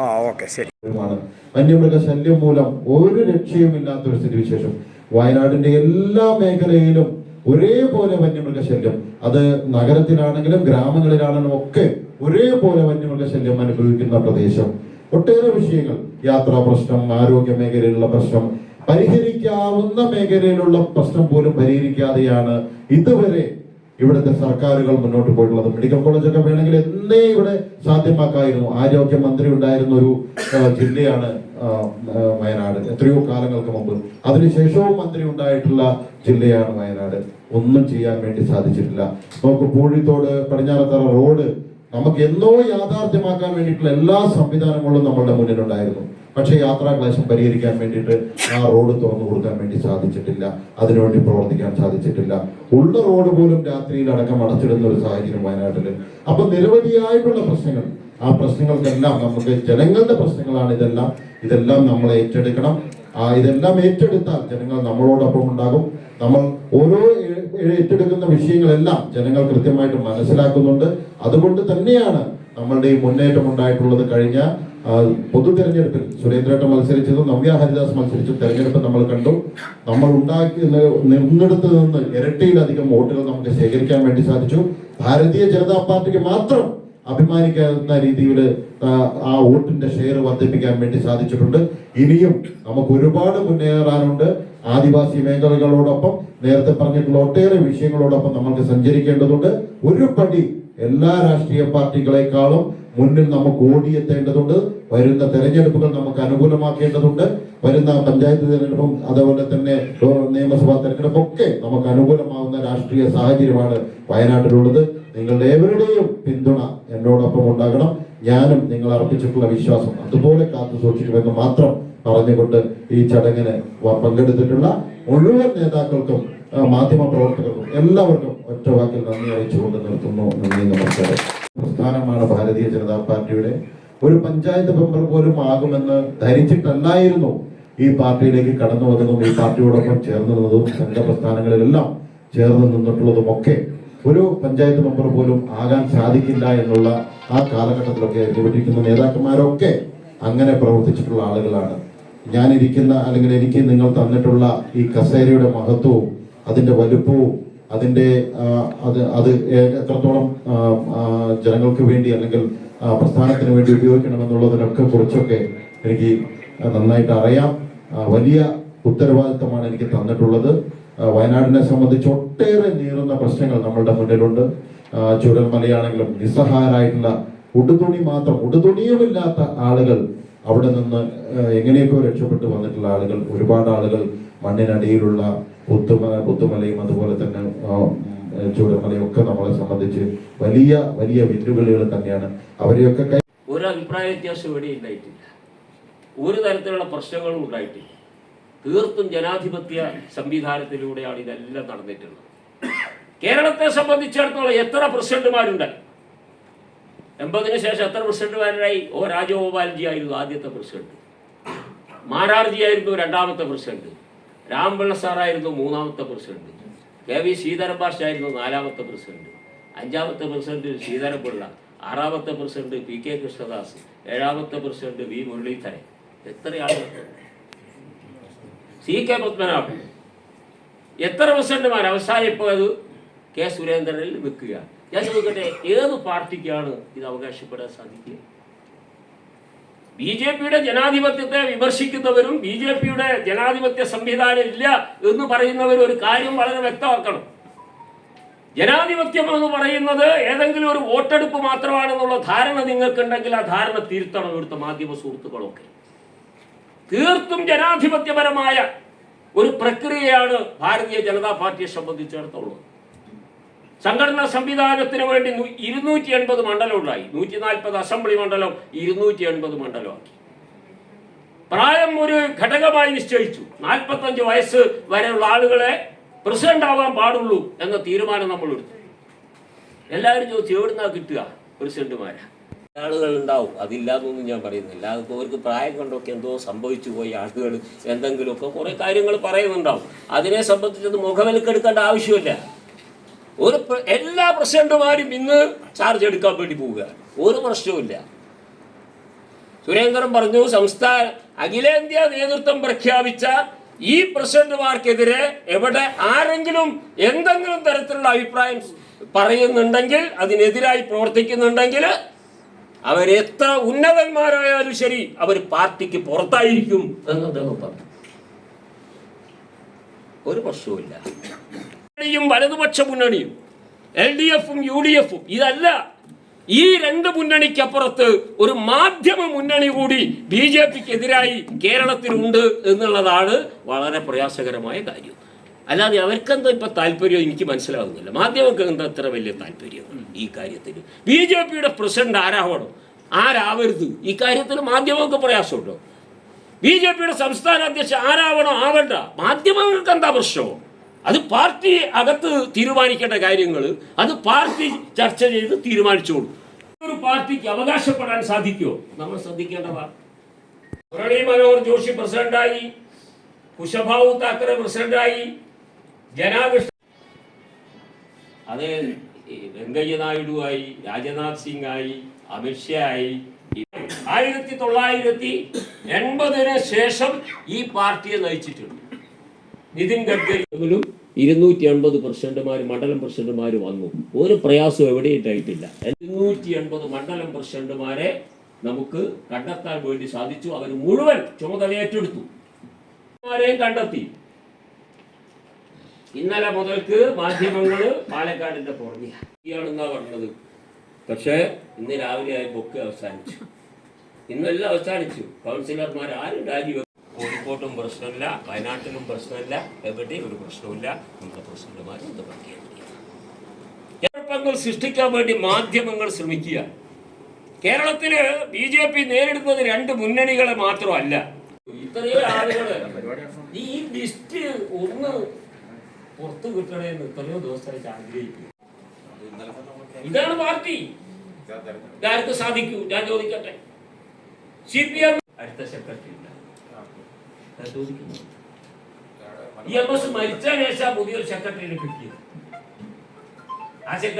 ആ ഓക്കെ ശരി. വന്യമൃഗ ശല്യം മൂലം ഒരു രക്ഷയുമില്ലാത്ത ഒരു സ്ഥിതിവിശേഷം. വയനാടിന്റെ എല്ലാ മേഖലയിലും ഒരേപോലെ വന്യമൃഗ ശല്യം. അത് നഗരത്തിലാണെങ്കിലും ഗ്രാമങ്ങളിലാണെങ്കിലും ഒക്കെ ഒരേപോലെ വന്യമൃഗ ശല്യം അനുഭവിക്കുന്ന പ്രദേശം. ഒട്ടേറെ വിഷയങ്ങൾ. യാത്രാ പ്രശ്നം ആരോഗ്യ മേഖലയിലുള്ള പ്രശ്നം പരിഹരിക്കാവുന്ന മേഖലയിലുള്ള പ്രശ്നം പോലും പരിഹരിക്കാതെയാണ് ഇതുവരെ ഇവിടുത്തെ സർക്കാരുകൾ മുന്നോട്ട് പോയിട്ടുള്ളത്. മെഡിക്കൽ കോളേജൊക്കെ വേണമെങ്കിൽ എന്നേ ഇവിടെ സാധ്യമാക്കായിരുന്നു. ആരോഗ്യമന്ത്രി ഉണ്ടായിരുന്ന ഒരു ജില്ലയാണ് വയനാട്. എത്രയോ കാലങ്ങൾക്ക് മുമ്പ്. അതിനുശേഷവും മന്ത്രി ഉണ്ടായിട്ടുള്ള ജില്ലയാണ് വയനാട്. ഒന്നും ചെയ്യാൻ വേണ്ടി സാധിച്ചിട്ടില്ല. നമുക്ക് പൂഴിത്തോട് പടിഞ്ഞാറത്തറ റോഡ് നമുക്ക് എന്നോ യാഥാർത്ഥ്യമാക്കാൻ വേണ്ടിയിട്ടുള്ള എല്ലാ സംവിധാനങ്ങളും നമ്മളുടെ മുന്നിലുണ്ടായിരുന്നു. പക്ഷേ യാത്രാക്ലേശം പരിഹരിക്കാൻ വേണ്ടിയിട്ട് ആ റോഡ് തുറന്നു കൊടുക്കാൻ വേണ്ടി സാധിച്ചിട്ടില്ല. അതിനുവേണ്ടി പ്രവർത്തിക്കാൻ സാധിച്ചിട്ടില്ല. ഉള്ള റോഡ് പോലും രാത്രിയിൽ അടക്കം അടച്ചിടുന്ന ഒരു സാഹചര്യം വയനാട്ടിൽ അപ്പൊ നിരവധിയായിട്ടുള്ള പ്രശ്നങ്ങൾ. ആ പ്രശ്നങ്ങൾക്കെല്ലാം നമുക്ക് ജനങ്ങളുടെ പ്രശ്നങ്ങളാണ് ഇതെല്ലാം. ഇതെല്ലാം നമ്മൾ ഏറ്റെടുക്കണം. ആ ഇതെല്ലാം ഏറ്റെടുത്താൽ ജനങ്ങൾ നമ്മളോടൊപ്പം ഉണ്ടാകും. നമ്മൾ ഓരോ ഏറ്റെടുക്കുന്ന വിഷയങ്ങളെല്ലാം ജനങ്ങൾ കൃത്യമായിട്ട് മനസ്സിലാക്കുന്നുണ്ട്. അതുകൊണ്ട് തന്നെയാണ് നമ്മളുടെ ഈ മുന്നേറ്റം ഉണ്ടായിട്ടുള്ളത്. കഴിഞ്ഞ പൊതു തെരഞ്ഞെടുപ്പിൽ സുരേന്ദ്രേട്ട മത്സരിച്ചതും നവ്യ ഹരിദാസ് മത്സരിച്ച തെരഞ്ഞെടുപ്പ് നമ്മൾ കണ്ടു. നമ്മൾ ഉണ്ടാക്കി നിന്നിടത്ത് നിന്ന് ഇരട്ടിയിലധികം വോട്ടുകൾ നമുക്ക് ശേഖരിക്കാൻ വേണ്ടി സാധിച്ചു. ഭാരതീയ ജനതാ പാർട്ടിക്ക് മാത്രം അഭിമാനിക്കാവുന്ന രീതിയിൽ ആ വോട്ടിന്റെ ഷെയർ വർദ്ധിപ്പിക്കാൻ വേണ്ടി സാധിച്ചിട്ടുണ്ട്. ഇനിയും നമുക്ക് ഒരുപാട് മുന്നേറാനുണ്ട്. ആദിവാസി മേഖലകളോടൊപ്പം നേരത്തെ പറഞ്ഞിട്ടുള്ള ഒട്ടേറെ വിഷയങ്ങളോടൊപ്പം നമ്മൾക്ക് സഞ്ചരിക്കേണ്ടതുണ്ട്. ഒരു പടി എല്ലാ രാഷ്ട്രീയ പാർട്ടികളെക്കാളും മുന്നിൽ നമുക്ക് ഓടിയെത്തേണ്ടതുണ്ട്. വരുന്ന തെരഞ്ഞെടുപ്പുകൾ നമുക്ക് അനുകൂലമാക്കേണ്ടതുണ്ട്. വരുന്ന പഞ്ചായത്ത് തെരഞ്ഞെടുപ്പും അതുപോലെ തന്നെ നിയമസഭാ തെരഞ്ഞെടുപ്പും ഒക്കെ നമുക്ക് അനുകൂലമാവുന്ന രാഷ്ട്രീയ സാഹചര്യമാണ് വയനാട്ടിലുള്ളത്. നിങ്ങളുടെ ഏവരുടെയും പിന്തുണ എന്നോടൊപ്പം ഉണ്ടാകണം. ഞാനും നിങ്ങൾ അർപ്പിച്ചിട്ടുള്ള വിശ്വാസം അതുപോലെ കാത്തു സൂക്ഷിക്കുമെന്ന് മാത്രം പറഞ്ഞുകൊണ്ട് ഈ ചടങ്ങിന് പങ്കെടുത്തിട്ടുള്ള മുഴുവൻ നേതാക്കൾക്കും മാധ്യമ പ്രവർത്തകർക്കും എല്ലാവർക്കും ഒറ്റ വാക്കിൽ നന്ദി അറിയിച്ചുകൊണ്ട് നിർത്തുന്നു. നന്ദി നമസ്കാരം. പ്രസ്ഥാനമാണ് ഭാരതീയ ജനതാ പാർട്ടിയുടെ. ഒരു പഞ്ചായത്ത് മെമ്പർ പോലും ആകുമെന്ന് ധരിച്ചിട്ടല്ലായിരുന്നു ഈ പാർട്ടിയിലേക്ക് കടന്നു വന്നതും ഈ പാർട്ടിയോടൊപ്പം ചേർന്ന് നിന്നതും സംഘപ്രസ്ഥാനങ്ങളിലെല്ലാം ചേർന്ന് നിന്നിട്ടുള്ളതും ഒക്കെ ഒരു പഞ്ചായത്ത് മെമ്പർ പോലും ആകാൻ സാധിക്കില്ല എന്നുള്ള ആ കാലഘട്ടത്തിലൊക്കെ ഇരിക്കുന്ന നേതാക്കന്മാരൊക്കെ അങ്ങനെ പ്രവർത്തിച്ചിട്ടുള്ള ആളുകളാണ്. ഞാനിരിക്കുന്ന അല്ലെങ്കിൽ എനിക്ക് നിങ്ങൾ തന്നിട്ടുള്ള ഈ കസേരയുടെ മഹത്വവും അതിന്റെ വലുപ്പവും അതിന്റെ അത് അത് എത്രത്തോളം ജനങ്ങൾക്ക് വേണ്ടി അല്ലെങ്കിൽ പ്രസ്ഥാനത്തിന് വേണ്ടി ഉപയോഗിക്കണമെന്നുള്ളതിനൊക്കെ കുറിച്ചൊക്കെ എനിക്ക് നന്നായിട്ട് അറിയാം. വലിയ ഉത്തരവാദിത്തമാണ് എനിക്ക് തന്നിട്ടുള്ളത്. വയനാടിനെ സംബന്ധിച്ച് ഒട്ടേറെ നീറുന്ന പ്രശ്നങ്ങൾ നമ്മളുടെ മുന്നിലുണ്ട്. ചുരൽമലയാണെങ്കിലും നിസ്സഹായരായിട്ടുള്ള ഉടുതുണി മാത്രം ഉടുതുണിയുമില്ലാത്ത ആളുകൾ അവിടെ നിന്ന് എങ്ങനെയൊക്കെ രക്ഷപ്പെട്ടു വന്നിട്ടുള്ള ആളുകൾ ഒരുപാട് ആളുകൾ മണ്ണിനടിയിലുള്ള പുത്തുമല പുത്തുമലയും അതുപോലെ തന്നെ ചൂടമലയും ഒക്കെ നമ്മളെ സംബന്ധിച്ച് വലിയ വലിയ വെല്ലുവിളികൾ തന്നെയാണ്. അവരെയൊക്കെ ഒരു അഭിപ്രായ വ്യത്യാസം ഇവിടെ ഉണ്ടായിട്ടില്ല. ഒരു തരത്തിലുള്ള പ്രശ്നങ്ങളും ഉണ്ടായിട്ടില്ല. തീർത്തും ജനാധിപത്യ സംവിധാനത്തിലൂടെയാണ് ഇതെല്ലാം നടന്നിട്ടുള്ളത്. കേരളത്തെ സംബന്ധിച്ചിടത്തോളം എത്ര പ്രസിഡന്റുമാരുണ്ട്? എൺപതിന് ശേഷം എത്ര പ്രസിഡന്റുമാരായി? ഓ രാജഗോപാൽജി ആയിരുന്നു ആദ്യത്തെ പ്രസിഡന്റ്. മാരാർജി ആയിരുന്നു രണ്ടാമത്തെ പ്രസിഡന്റ്. രാംപിള്ള സാറായിരുന്നു മൂന്നാമത്തെ പ്രസിഡന്റ്. കെ വി ശ്രീധരൻ ആയിരുന്നു നാലാമത്തെ പ്രസിഡന്റ്. അഞ്ചാമത്തെ പ്രസിഡന്റ് ശ്രീധരൻപിള്ള ആറാമത്തെ പ്രസിഡന്റ് പി കെ കൃഷ്ണദാസ് ഏഴാമത്തെ പ്രസിഡന്റ് വി മുരളീധരൻ. എത്രയാണ് സി കെ പത്മനാഭൻ എത്ര പ്രസിഡന്റുമാർ? അവസാനം ഇപ്പോൾ അത് കെ സുരേന്ദ്രനിൽ വെക്കുക. ഞാൻ ചോദിക്കട്ടെ ഏത് പാർട്ടിക്കാണ് ഇത് അവകാശപ്പെടാൻ സാധിക്കുക? ബി ജെ പിയുടെ ജനാധിപത്യത്തെ വിമർശിക്കുന്നവരും ബി ജെ പിയുടെ ജനാധിപത്യ സംവിധാനം ഇല്ല എന്ന് പറയുന്നവരും ഒരു കാര്യം വളരെ വ്യക്തമാക്കണം. ജനാധിപത്യം എന്ന് പറയുന്നത് ഏതെങ്കിലും ഒരു വോട്ടെടുപ്പ് മാത്രമാണെന്നുള്ള ധാരണ നിങ്ങൾക്കുണ്ടെങ്കിൽ ആ ധാരണ തിരുത്തണം ഇവിടുത്തെ മാധ്യമ സുഹൃത്തുക്കളൊക്കെ. തീർത്തും ജനാധിപത്യപരമായ ഒരു പ്രക്രിയയാണ് ഭാരതീയ ജനതാ പാർട്ടിയെ സംബന്ധിച്ചിടത്തോളം. സംഘടനാ സംവിധാനത്തിന് വേണ്ടി ഇരുന്നൂറ്റി എൺപത് മണ്ഡലം ഉണ്ടായി നൂറ്റി നാൽപ്പത് അസംബ്ലി മണ്ഡലം ഇരുന്നൂറ്റി എൺപത് മണ്ഡലമാക്കി. പ്രായം ഒരു ഘടകമായി നിശ്ചയിച്ചു. നാൽപ്പത്തഞ്ച് വയസ്സ് വരെയുള്ള ആളുകളെ പ്രസിഡന്റ് ആവാൻ പാടുള്ളൂ എന്ന തീരുമാനം നമ്മൾ എടുത്തു എല്ലാവരും ചോദിച്ചു എവിടുന്നാ കിട്ടുക പ്രസിഡന്റുമാരെ ആളുകൾ ഉണ്ടാവും അതില്ലാന്നൊന്നും ഞാൻ പറയുന്നില്ല. അവർക്ക് പ്രായം കൊണ്ടൊക്കെ എന്തോ സംഭവിച്ചു പോയി ആളുകൾ എന്തെങ്കിലുമൊക്കെ കുറേ കാര്യങ്ങൾ പറയുന്നുണ്ടാവും. അതിനെ സംബന്ധിച്ചത് മുഖവിലക്കെടുക്കേണ്ട ആവശ്യമില്ല. ഒരു എല്ലാ പ്രസിഡന്റുമാരും ഇന്ന് ചാർജ് എടുക്കാൻ വേണ്ടി പോവുക. ഒരു പ്രശ്നവുമില്ല സുരേന്ദ്രൻ പറഞ്ഞു സംസ്ഥാന അഖിലേന്ത്യാ നേതൃത്വം പ്രഖ്യാപിച്ച ഈ പ്രസിഡന്റുമാർക്കെതിരെ എവിടെ ആരെങ്കിലും എന്തെങ്കിലും തരത്തിലുള്ള അഭിപ്രായം പറയുന്നുണ്ടെങ്കിൽ അതിനെതിരായി പ്രവർത്തിക്കുന്നുണ്ടെങ്കിൽ അവരെത്ര ഉന്നതന്മാരായാലും ശരി അവർ പാർട്ടിക്ക് പുറത്തായിരിക്കും എന്ന് അദ്ദേഹം പറഞ്ഞു. ഒരു പ്രശ്നവുമില്ല വലതുപക്ഷ മുന്നണിയും എൽ ഡി എഫും യു ഡി എഫും ഇതല്ല. ഈ രണ്ട് മുന്നണിക്കപ്പുറത്ത് ഒരു മാധ്യമ മുന്നണി കൂടി ബി ജെ പിക്ക് എതിരായി കേരളത്തിലുണ്ട് എന്നുള്ളതാണ് വളരെ പ്രയാസകരമായ കാര്യം. അല്ലാതെ അവർക്കെന്താ ഇപ്പൊ താല്പര്യം എനിക്ക് മനസ്സിലാവുന്നില്ല. മാധ്യമങ്ങൾക്ക് എന്താ ഇത്ര വലിയ താല്പര്യം ഈ കാര്യത്തിൽ ബി ജെ പിയുടെ പ്രസിഡന്റ് ആരാവണം? ആരാവരുത്? ഈ കാര്യത്തിൽ മാധ്യമങ്ങൾക്ക് പ്രയാസമുണ്ടോ? ബി ജെ പിയുടെ സംസ്ഥാന അധ്യക്ഷൻ ആരാവണോ? ആവണ്ട. മാധ്യമങ്ങൾക്ക് എന്താ പ്രശ്നമോ അത് പാർട്ടി അകത്ത് തീരുമാനിക്കേണ്ട കാര്യങ്ങൾ അത് പാർട്ടി ചർച്ച ചെയ്ത് തീരുമാനിച്ചോളൂ. ഒരു പാർട്ടിക്ക് അവകാശപ്പെടാൻ സാധിക്കുമോ നമ്മൾ ശ്രദ്ധിക്കേണ്ടതാണ് മുരളി മനോഹർ ജോഷി പ്രസിഡന്റായി. കുശഭാവു താക്കറെ പ്രസിഡന്റായി. ജനാകൃഷ്ണ അത് വെങ്കയ്യ നായിഡുവായി രാജ്നാഥ് സിംഗ് ആയി അമിത്ഷാ ആയി. ആയിരത്തി തൊള്ളായിരത്തി എൺപതിന് ശേഷം ഈ പാർട്ടിയെ നയിച്ചിട്ടുണ്ട്. നിതിൻ ഗഡ്കരി. ഇരുന്നൂറ്റി അൻപത് പ്രസിഡന്റുമാർ മണ്ഡലം പ്രസിഡന്റുമാർ വന്നു. ഒരു പ്രയാസം എവിടെ ഉണ്ടായിട്ടില്ല. ഇരുന്നൂറ്റി എൺപത് മണ്ഡലം പ്രസിഡന്റുമാരെ നമുക്ക് കണ്ടെത്താൻ വേണ്ടി സാധിച്ചു. അവർ മുഴുവൻ ചുമതല ഏറ്റെടുത്തു ആരെയും കണ്ടെത്തി. ഇന്നലെ മുതൽക്ക് മാധ്യമങ്ങൾ പാലക്കാടിന്റെ പുറകെയാണെന്നാ പറഞ്ഞത്? പക്ഷെ ഇന്ന് രാവിലെ ആയി ബുക്ക് അവസാനിച്ചു. ഇന്നെല്ലാം അവസാനിച്ചു. കൗൺസിലർമാർ ആരും രാജിവെക്കും കോഴിക്കോട്ടും പ്രശ്നമില്ല വയനാട്ടിലും പ്രശ്നമില്ല എവിടെയും ഒരു പ്രശ്നമില്ല നമ്മുടെ പ്രസിഡന്റുമാർ ഇത് കുഴപ്പങ്ങൾ സൃഷ്ടിക്കാൻ വേണ്ടി മാധ്യമങ്ങൾ ശ്രമിക്കുക. കേരളത്തിൽ ബി ജെ പി നേരിടുന്നത് രണ്ട് മുന്നണികളെ മാത്രമല്ല. ഇത്രയും ആളുകൾ ഈ ലിസ്റ്റ് ഒന്ന് പുറത്തു കിട്ടണേന്ന് എത്രയോ ദിവസമായിട്ട് ആഗ്രഹിക്കുന്നു. ഇതാണ് പാർട്ടി. ഇതാർക്ക് സാധിക്കൂ? ഞാൻ ചോദിക്കട്ടെ. സി പി എം അടുത്ത സെക്രട്ടറി ഇ എം എസ് മരിച്ച ശേഷം പുതിയൊരു സെക്രട്ടറിനെ കിട്ടിയത്. ആ സെക്രട്ടറി